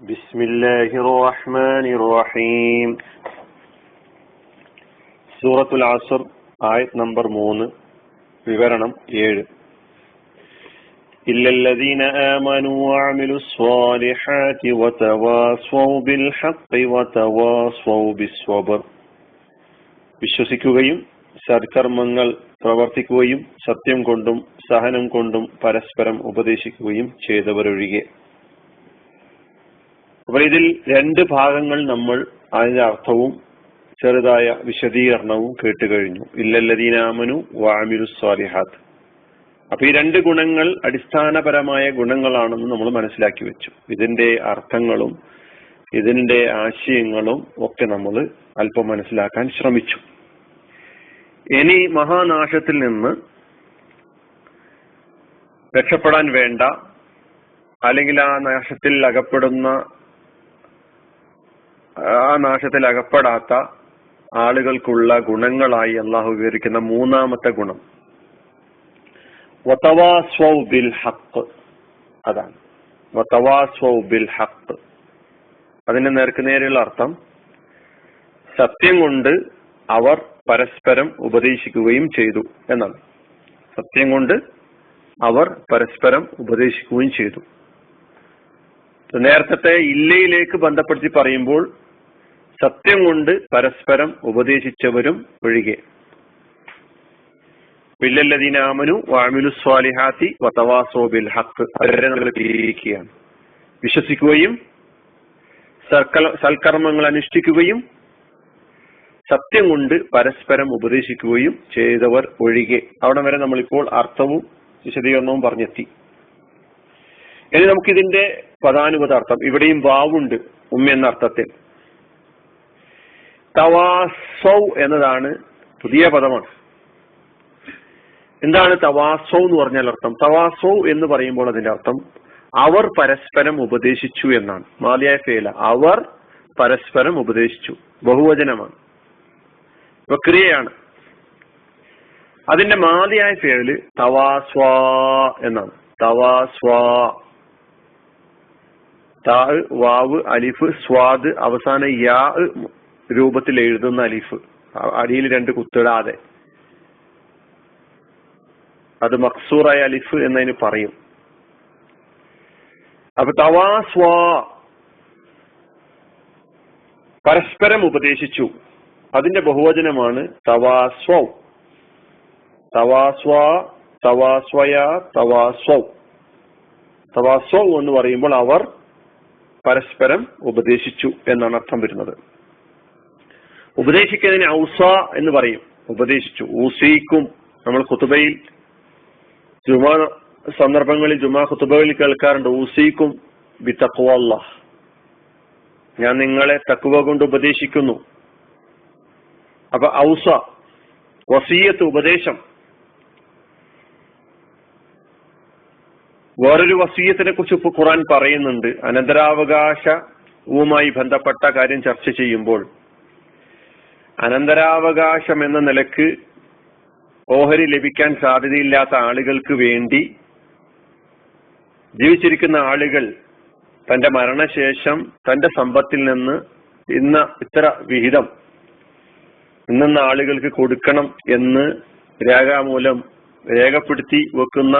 بسم الله الرحمن الرحيم സൂറത്തുൽ അസർ ആയത് നമ്പർ മൂന്ന് വിവരണം ഏഴ് إلا الذين آمنوا وعملوا الصالحات وتواصوا بالحق وتواصوا بالصبر വിശ്വസിക്കുകയും സൽക്കർമ്മങ്ങൾ പ്രവർത്തിക്കുകയും സത്യം കൊണ്ടും സഹനം കൊണ്ടും പരസ്പരം ഉപദേശിക്കുകയും ചെയ്തവരൊഴികെ അപ്പോൾ ഇതിൽ രണ്ട് ഭാഗങ്ങൾ നമ്മൾ അതിന്റെ അർത്ഥവും ചെറുതായ വിശദീകരണവും കേട്ട് കഴിഞ്ഞു. ഇല്ലല്ലദീനാമനു വാമിലു സ്വാലിഹാത്ത്. അപ്പൊ ഈ രണ്ട് ഗുണങ്ങൾ അടിസ്ഥാനപരമായ ഗുണങ്ങളാണെന്ന് നമ്മൾ മനസ്സിലാക്കി വെച്ചു. ഇതിന്റെ അർത്ഥങ്ങളും ഇതിന്റെ ആശയങ്ങളും ഒക്കെ നമ്മൾ അല്പം മനസ്സിലാക്കാൻ ശ്രമിച്ചു. ഇനി മഹാനാശത്തിൽ നിന്ന് രക്ഷപ്പെടാൻ വേണ്ട അല്ലെങ്കിൽ ആ നാശത്തിൽ അകപ്പെടുന്ന ആ നാശത്തിൽ അകപ്പെടാത്ത ആളുകൾക്കുള്ള ഗുണങ്ങളായി അള്ളാഹു വിവരിക്കുന്ന മൂന്നാമത്തെ ഗുണം. വതവാസ്വൗ ബിൽ ഹക്ക് അതാണ്. വതവാസ്വൗ ബിൽ ഹക്ക് അതിന്റെ നേർക്ക് നേരെയുള്ള അർത്ഥം സത്യം കൊണ്ട് അവർ പരസ്പരം ഉപദേശിക്കുകയും ചെയ്തു എന്നാണ്. സത്യം കൊണ്ട് അവർ പരസ്പരം ഉപദേശിക്കുകയും ചെയ്തു. നേരത്തെ ഇല്ലയിലേക്ക് ബന്ധപ്പെടുത്തി പറയുമ്പോൾ സത്യം കൊണ്ട് പരസ്പരം ഉപദേശിച്ചവരും ഒഴികെ. വില്ലല്ലദീനാമനു വാമിനു സ്വാലിഹാത്തി വതവാസോബിൽ ഹക്ക് അവരെ നമ്മൾ പിരിക്കുകയാണ് വിശ്വസിക്കുകയും സൽക്കർമ്മങ്ങൾ അനുഷ്ഠിക്കുകയും സത്യം കൊണ്ട് പരസ്പരം ഉപദേശിക്കുകയും ചെയ്തവർ ഒഴികെ. അവിടെ വരെ നമ്മളിപ്പോൾ അർത്ഥവും വിശദീകരണവും പറഞ്ഞെത്തി. ഇനി നമുക്കിതിന്റെ പദാനുപദാർത്ഥം ഇവിടെയും വാവുണ്ട് ഉമ്മ എന്ന അർത്ഥത്തിൽ. തവാസൗ എന്നതാണ് പുതിയ പദമാണ്. എന്താണ് തവാസൗ എന്ന് പറഞ്ഞാൽ അർത്ഥം? തവാസൗ എന്ന് പറയുമ്പോൾ അതിന്റെ അർത്ഥം അവർ പരസ്പരം ഉപദേശിച്ചു എന്നാണ്. മാലിയായ ഫേല അവർ പരസ്പരം ഉപദേശിച്ചു. ബഹുവചനമാണ്. പ്രക്രിയയാണ് അതിന്റെ മാലിയായ ഫേൽ തവാസ്വാ എന്നാണ്. തവാസ്വാ. താ വാവ് അലിഫ് സ്വാദ് അവസാന യാ രൂപത്തിൽ എഴുതുന്ന അലിഫ്. അടിയിൽ രണ്ട് കുത്തിടാതെ. അത് മക്സൂറായ അലിഫ് എന്നതിന് പറയും. അപ്പൊ തവാസ്വാ. പരസ്പരം ഉപദേശിച്ചു. അതിന്റെ ബഹുവചനമാണ് തവാസ്വ. തവാസ്വ തവാസ്വയ തവാസ്വ. തവാസ്വ എന്ന് പറയുമ്പോൾ അവർ പരസ്പരം ഉപദേശിച്ചു എന്നാണ് അർത്ഥം വരുന്നത്. ഉപദേശിക്കുന്നതിന് ഔസ എന്ന് പറയും. ഉപദേശിച്ചു. ഊസീക്കും. നമ്മൾ കുത്തുബയിൽ ജുമാ സന്ദർഭങ്ങളിൽ ജുമാ കുത്തുബകളിൽ കേൾക്കാറുണ്ട്. ഊസീക്കും ബി തക്വല്ല ഞാൻ നിങ്ങളെ തക്കുവ കൊണ്ട് ഉപദേശിക്കുന്നു. അപ്പൊ ഔസ വസീയത്ത് ഉപദേശം. വേറൊരു വസീയത്തിനെ കുറിച്ച് ഇപ്പൊ ഖുറാൻ പറയുന്നുണ്ട്. അനന്തരാവകാശവുമായി ബന്ധപ്പെട്ട കാര്യം ചർച്ച ചെയ്യുമ്പോൾ അനന്തരാവകാശം എന്ന നിലയ്ക്ക് ഓഹരി ലഭിക്കാൻ സാധ്യതയില്ലാത്ത ആളുകൾക്ക് വേണ്ടി ജീവിച്ചിരിക്കുന്ന ആളുകൾ തന്റെ മരണശേഷം തന്റെ സമ്പത്തിൽ നിന്ന് ഇന്ന ഇത്ര വിഹിതം ഇന്ന ആളുകൾക്ക് കൊടുക്കണം എന്ന് രേഖാമൂലം രേഖപ്പെടുത്തി വെക്കുന്ന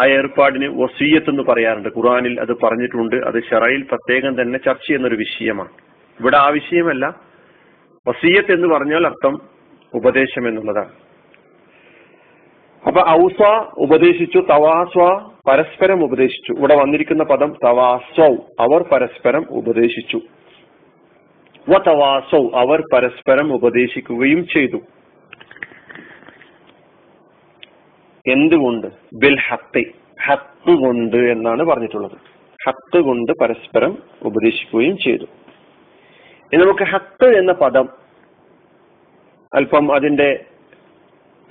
ആ ഏർപ്പാടിന് വസീയത്ത് എന്ന് പറയാറുണ്ട്. ഖുറാനിൽ അത് പറഞ്ഞിട്ടുണ്ട്. അത് ഷറയിൽ പ്രത്യേകം തന്നെ ചർച്ച ചെയ്യുന്ന ഒരു വിഷയമാണ്. ഇവിടെ ആ വിഷയമല്ല. വസീയത്ത് എന്ന് പറഞ്ഞാൽ അർത്ഥം ഉപദേശം എന്നുള്ളതാണ്. അപ്പൊ ഔസ ഉപദേശിച്ചു തവാസ്വ പരസ്പരം ഉപദേശിച്ചു. ഇവിടെ വന്നിരിക്കുന്ന പദം തവാസൗ അവർ പരസ്പരം ഉപദേശിച്ചു. വ അവർ പരസ്പരം ഉപദേശിക്കുകയും ചെയ്തു. എന്തുകൊണ്ട്? ബിൽ ഹത്ത് ഹത്ത് കൊണ്ട് എന്നാണ് പറഞ്ഞിട്ടുള്ളത്. ഹത്ത് കൊണ്ട് പരസ്പരം ഉപദേശിക്കുകയും ചെയ്തു. ഇനി നമുക്ക് ഹത്ത് എന്ന പദം അല്പം അതിന്റെ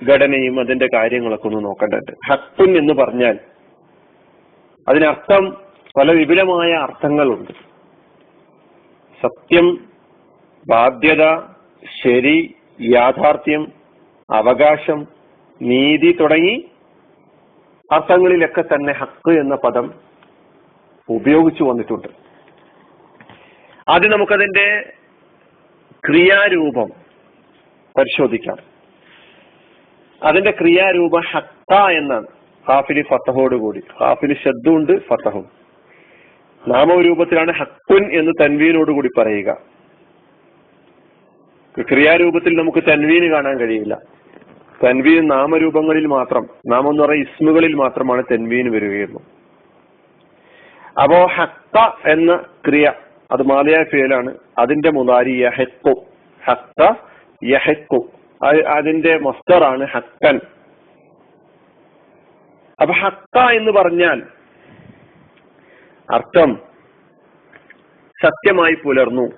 ഘടനയും അതിന്റെ കാര്യങ്ങളൊക്കെ ഒന്ന് നോക്കേണ്ടത് ഹത്തുൻ എന്ന് പറഞ്ഞാൽ അതിനർത്ഥം പല വിപുലമായ അർത്ഥങ്ങളുണ്ട്. സത്യം ബാധ്യത ശരി യാഥാർത്ഥ്യം അവകാശം നീതി തുടങ്ങി അർത്ഥങ്ങളിലൊക്കെ തന്നെ ഹക്ക് എന്ന പദം ഉപയോഗിച്ചു വന്നിട്ടുണ്ട്. ആദ്യം നമുക്കതിന്റെ ക്രിയാരൂപം പരിശോധിക്കാം. അതിന്റെ ക്രിയാരൂപ ഹത്ത എന്നാണ്. ഹാഫിലി ഫത്തഹോട് കൂടി. ഹാഫിലി ശബ്ദമുണ്ട് ഫത്തഹും. നാമരൂപത്തിലാണ് ഹക്കുൻ എന്ന് തൻവീനോട് കൂടി പറയുക. ക്രിയാരൂപത്തിൽ നമുക്ക് തൻവീന് കാണാൻ കഴിയില്ല. തൻവീൻ നാമരൂപങ്ങളിൽ മാത്രം നാമം എന്ന് പറയുന്ന ഇസ്മുകളിൽ മാത്രമാണ് തൻവീന് വരികയുള്ളൂ. അപ്പോ ഹത്ത എന്ന ക്രിയ അത് മാലയ ഫിയലാണ്. അതിന്റെ മുതാരി യഹക്കു. ഹക്ക യഹക്കു. അതിന്റെ മസ്തറാണ് ഹക്കൻ. അപ്പൊ ഹക്ക എന്ന് പറഞ്ഞാൽ അർത്ഥം സത്യമായി പുലർന്നു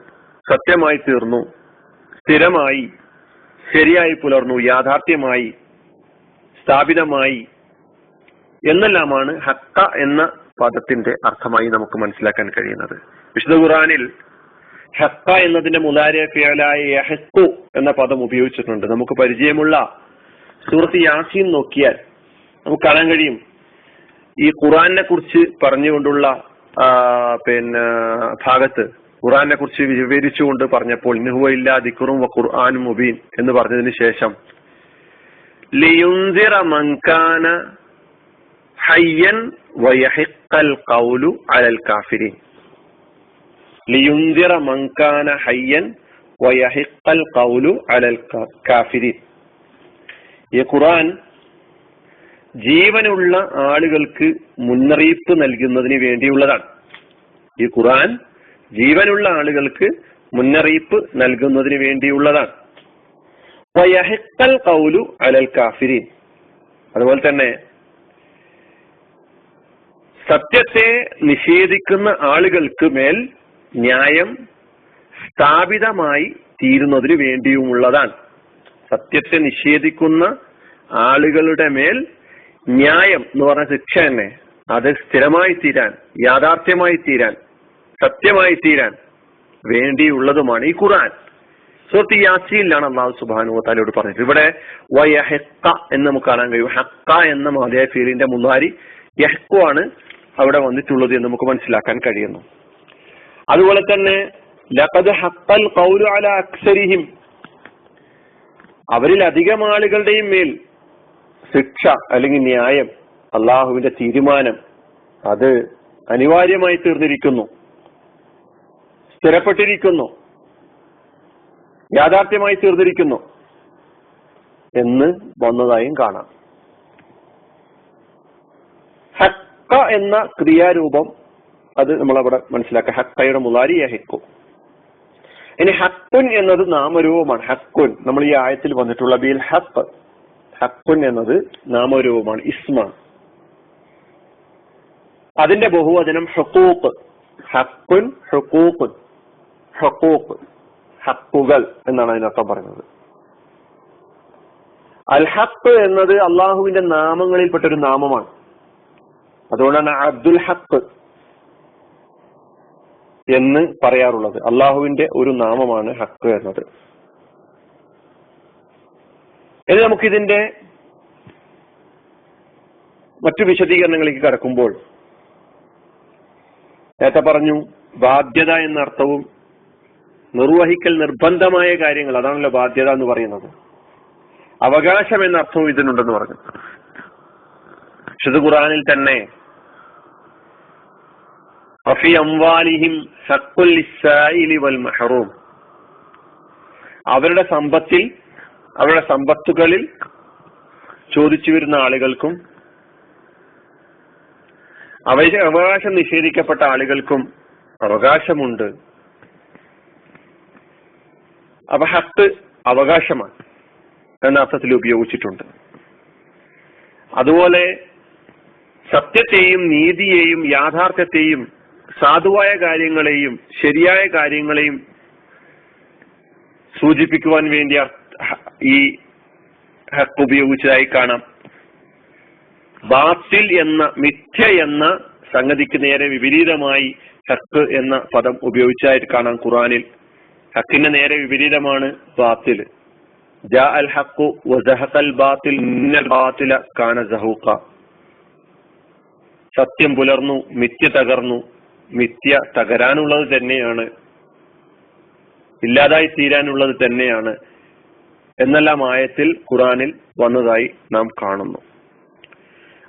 സത്യമായി തീർന്നു സ്ഥിരമായി ശരിയായി പുലർന്നു യാഥാർത്ഥ്യമായി സ്ഥാപിതമായി എന്നെല്ലാമാണ് ഹക്ക എന്ന പദത്തിന്റെ അർത്ഥമായി നമുക്ക് മനസ്സിലാക്കാൻ കഴിയുന്നത്. വിശുദ്ധ ഖുറാനിൽ ഹക്ക എന്നതിന്റെ മുതാരിയ ഫിയലായ എന്ന പദം ഉപയോഗിച്ചിട്ടുണ്ട്. നമുക്ക് പരിചയമുള്ള സൂറത്ത് യാസീൻ നോക്കിയാൽ നമുക്ക് കാണാൻ കഴിയും. ഈ ഖുറാനെ കുറിച്ച് പറഞ്ഞുകൊണ്ടുള്ള പിന്നെ ഭാഗത്ത് ഖുറാനെ കുറിച്ച് വിവരിച്ചുകൊണ്ട് പറഞ്ഞപ്പോൾ ഇന്നുഹുവ ദിക്കുറും വ ഖുർആാനും മുബീൻ എന്ന് പറഞ്ഞതിന് ശേഷം മങ്കാന ഹയ്യൻ വയഹിക്കൽ കൗലു അലൽ കാഫിരിൻ. മങ്കാന ഹയ്യൻ അലൽ ഈ ഖുറാൻ ജീവനുള്ള ആളുകൾക്ക് മുന്നറിയിപ്പ് നൽകുന്നതിന് വേണ്ടിയുള്ളതാണ്. ഈ ഖുറാൻ ജീവനുള്ള ആളുകൾക്ക് മുന്നറിയിപ്പ് നൽകുന്നതിന് വേണ്ടിയുള്ളതാണ്. അലൽ കാഫിരീൻ. അതുപോലെ തന്നെ സത്യത്തെ നിഷേധിക്കുന്ന ആളുകൾക്ക് മേൽ ന്യായം സ്ഥാപിതമായി തീരുന്നതിന് വേണ്ടിയുമുള്ളതാണ്. സത്യത്തെ നിഷേധിക്കുന്ന ആളുകളുടെ മേൽ ന്യായം എന്ന് പറഞ്ഞ ശിക്ഷ തന്നെ അത് സ്ഥിരമായി തീരാൻ യാഥാർത്ഥ്യമായി തീരാൻ സത്യമായി തീരാൻ വേണ്ടിയുള്ളതുമാണ് ഈ ഖുർആൻ. സുഹൃത്ത് യാസിയിലാണ് അള്ളാഹു സുബാനു താലോട് പറഞ്ഞത്. ഇവിടെ വയഹക്ക എന്ന് നമുക്ക് കാണാൻ കഴിയും. ഹക്ക എന്ന മാതയ ഫീലിന്റെ മുന്നാരി യഹ്ക്കു ആണ് അവിടെ വന്നിട്ടുള്ളത് എന്ന് നമുക്ക് മനസ്സിലാക്കാൻ കഴിയുന്നു. അതുപോലെ തന്നെ ലഖദ് അല അക്സരിഹിം. അവരിൽ അധികം ആളുകളുടെയും മേൽ ശിക്ഷ അല്ലെങ്കിൽ ന്യായം അള്ളാഹുവിന്റെ തീരുമാനം അത് അനിവാര്യമായി തീർന്നിരിക്കുന്നു. സ്ഥിരപ്പെട്ടിരിക്കുന്നു. യാഥാർത്ഥ്യമായി തീർന്നിരിക്കുന്നു എന്ന് വന്നതായും കാണാം. ഹക്ക എന്ന ക്രിയാരൂപം അത് നമ്മളവിടെ മനസ്സിലാക്കുക. ഹക്കയുടെ മുതാരി ഹെക്കു. ഇനി ഹക്കുൻ എന്നത് നാമരൂപമാണ്. ഹക്കുൻ. നമ്മൾ ഈ ആയത്തിൽ വന്നിട്ടുള്ള ബിൽ ഹക്ക് ഹക്കുൻ എന്നത് നാമരൂപമാണ്. ഇസ്മാണ് അതിന്റെ ബഹുവചനം ഹക്കൂക്ക് ഹക്കുൻ ഹക്കൂക്കുൻ ഹക്കൂക്ക് ഹക്കുകൾ എന്നാണ് അതിനർത്ഥം പറയുന്നത്. അൽ ഹക്ക് എന്നത് അള്ളാഹുവിന്റെ നാമങ്ങളിൽപ്പെട്ട ഒരു നാമമാണ്. അതുകൊണ്ടാണ് അബ്ദുൽ ഹക്ക്. എന്ന് പറയാറുള്ളത്. അള്ളാഹുവിന്റെ ഒരു നാമമാണ് ഹക്ക് എന്നത്. ഇനി നമുക്കിതിന്റെ മറ്റു വിശദീകരണങ്ങളിലേക്ക് കടക്കുമ്പോൾ നേരത്തെ പറഞ്ഞു ബാധ്യത എന്ന അർത്ഥവും നിർവഹിക്കൽ നിർബന്ധമായ കാര്യങ്ങൾ അതാണല്ലോ ബാധ്യത എന്ന് പറയുന്നത്. അവകാശം എന്ന അർത്ഥവും ഇതിനുണ്ടെന്ന് പറഞ്ഞു. വിശുദ്ധ ഖുറാനിൽ തന്നെ വൽ മഹറൂം. അവരുടെ സമ്പത്തിൽ അവരുടെ സമ്പത്തുകളിൽ ചോദിച്ചു വരുന്ന ആളുകൾക്കും അവരുടെ അവകാശം നിഷേധിക്കപ്പെട്ട ആളുകൾക്കും അവകാശമുണ്ട്. അപ്പൊ ഹത്ത് അവകാശമാണ് എന്ന അർത്ഥത്തിൽ ഉപയോഗിച്ചിട്ടുണ്ട്. അതുപോലെ സത്യത്തെയും നീതിയെയും യാഥാർത്ഥ്യത്തെയും സാധുവായ കാര്യങ്ങളെയും ശരിയായ കാര്യങ്ങളെയും സൂചിപ്പിക്കുവാൻ വേണ്ടി ഈ ഹക്ക് ഉപയോഗിച്ചതായി കാണാം. ബാത്തിൽ എന്ന മിഥ്യ എന്ന സംഗതിക്ക് നേരെ വിപരീതമായി ഹക്ക് എന്ന പദം ഉപയോഗിച്ചതായിട്ട് കാണാം ഖുറാനിൽ ഹക്കിന്റെ നേരെ വിപരീതമാണ് ബാത്തിൽ. വസഹൽ ബാത്തിൽ കാന സത്യം പുലർന്നു മിഥ്യ തകർന്നു മിഥ്യ തകരാനുള്ളത് തന്നെയാണ്. ഇല്ലാതായി തീരാനുള്ളത് തന്നെയാണ്. എന്നെല്ലാം ആയത്തിൽ ഖുറാനിൽ വന്നതായി നാം കാണുന്നു.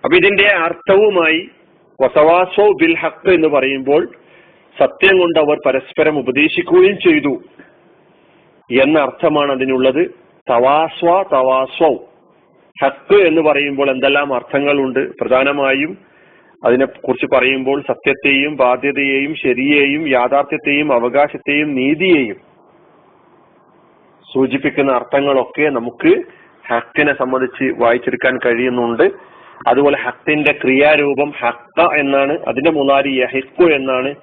അപ്പൊ ഇതിന്റെ അർത്ഥവുമായി വസവാസോ ബിൽ ഹക്ക് എന്ന് പറയുമ്പോൾ സത്യം കൊണ്ട് അവർ പരസ്പരം ഉപദേശിക്കുകയും ചെയ്തു എന്ന അർത്ഥമാണ് അതിനുള്ളത്. തവാസ്വ തവാസ്വ. ഹക്ക് എന്ന് പറയുമ്പോൾ എന്തെല്ലാം അർത്ഥങ്ങളുണ്ട്? പ്രധാനമായും അതിനെ കുറിച്ച് പറയുമ്പോൾ സത്യത്തെയും ബാധ്യതയെയും ശരിയെയും യാഥാർത്ഥ്യത്തെയും അവകാശത്തെയും നീതിയെയും സൂചിപ്പിക്കുന്ന അർത്ഥങ്ങളൊക്കെ നമുക്ക് ഹക്കിനെ സംബന്ധിച്ച് വായിച്ചെടുക്കാൻ കഴിയുന്നുണ്ട്. അതുപോലെ ഹക്കിന്റെ ക്രിയാരൂപം ഹക്ക എന്നാണ് അതിന്റെ മുതാരി യഹിക്കു എന്നാണ്.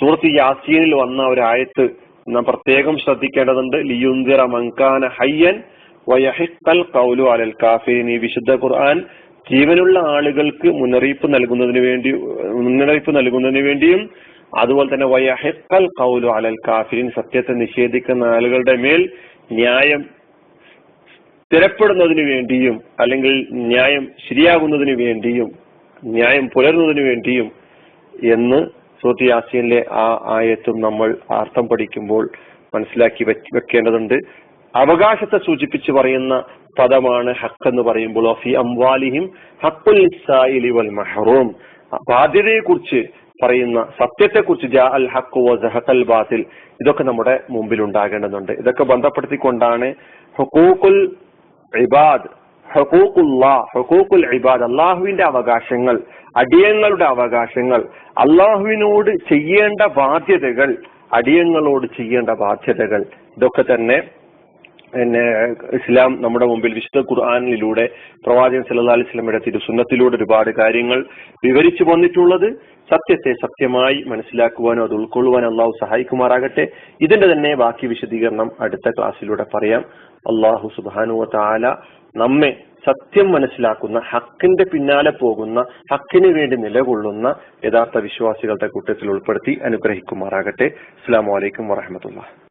സൂറത്ത് യാസീനിൽ വന്ന ഒരു ആയത്ത് നാം പ്രത്യേകം ശ്രദ്ധിക്കേണ്ടതുണ്ട്. ലിയുന്തിറ മങ്കാന ഹയ്യൻ വയഹിക്കൽ കൗലു അലൽ കാഫിൻ. ഈ വിശുദ്ധ ഖുർആൻ ജീവനുള്ള ആളുകൾക്ക് മുന്നറിയിപ്പ് നൽകുന്നതിന് വേണ്ടി മുന്നറിയിപ്പ് നൽകുന്നതിന് വേണ്ടിയും അതുപോലെ തന്നെ വയഹിക്കൽ കൗലു അലൽ കാഫിൻ സത്യത്തെ നിഷേധിക്കുന്ന ആളുകളുടെ മേൽ ന്യായം സ്ഥിരപ്പെടുന്നതിന് വേണ്ടിയും അല്ലെങ്കിൽ ന്യായം ശരിയാകുന്നതിന് വേണ്ടിയും ന്യായം പുലരുന്നതിന് വേണ്ടിയും എന്ന് സൂത്തി യാസീനിലെ ആ ആയത്തും നമ്മൾ അർത്ഥം പഠിക്കുമ്പോൾ മനസ്സിലാക്കി വെക്കേണ്ടതുണ്ട്. അവകാശത്തെ സൂചിപ്പിച്ച് പറയുന്ന പദമാണ് ഹക്ക് എന്ന് പറയുമ്പോൾ ഫി അംവാലിഹിം ഹക്കുൽ വൽ മഹറൂം. ബാധ്യതയെ കുറിച്ച് പറയുന്ന സത്യത്തെക്കുറിച്ച് ജാ അൽ ഹക്ക് വൽ ഇതൊക്കെ നമ്മുടെ മുമ്പിൽ ഉണ്ടാകേണ്ടതുണ്ട് ഇതൊക്കെ ബന്ധപ്പെടുത്തിക്കൊണ്ടാണ് ഹുക്കൂക്കുൽ ഇബാദ് ഹുക്കൂക്കുല്ലാ ഹുക്കൂക്കുൽ ഇബാദ് അള്ളാഹുവിന്റെ അവകാശങ്ങൾ അടിയങ്ങളുടെ അവകാശങ്ങൾ അള്ളാഹുവിനോട് ചെയ്യേണ്ട ബാധ്യതകൾ അടിയങ്ങളോട് ചെയ്യേണ്ട ബാധ്യതകൾ ഇതൊക്കെ തന്നെ പിന്നെ ഇസ്ലാം നമ്മുടെ മുമ്പിൽ വിശുദ്ധ ഖുർആാനിലൂടെ പ്രവാചകൻ സല്ലാ അലൈഹി സ്വലമിയുടെ തിരുസുന്നത്തിലൂടെ ഒരുപാട് കാര്യങ്ങൾ വിവരിച്ചു വന്നിട്ടുള്ളത് സത്യത്തെ സത്യമായി മനസ്സിലാക്കുവാനോ അത് ഉൾക്കൊള്ളുവാനോ അള്ളാഹു സഹായിക്കുമാറാകട്ടെ. ഇതിന്റെ തന്നെ ബാക്കി വിശദീകരണം അടുത്ത ക്ലാസ്സിലൂടെ പറയാം. അള്ളാഹു സുബാനുവ താല നമ്മെ സത്യം മനസ്സിലാക്കുന്ന ഹക്കിന്റെ പിന്നാലെ പോകുന്ന ഹക്കിന് വേണ്ടി നിലകൊള്ളുന്ന യഥാർത്ഥ വിശ്വാസികളുടെ കൂട്ടത്തിൽ ഉൾപ്പെടുത്തി അനുഗ്രഹിക്കുമാറാകട്ടെ. അസ്സാം വലൈക്കും വറഹമത്തുള്ള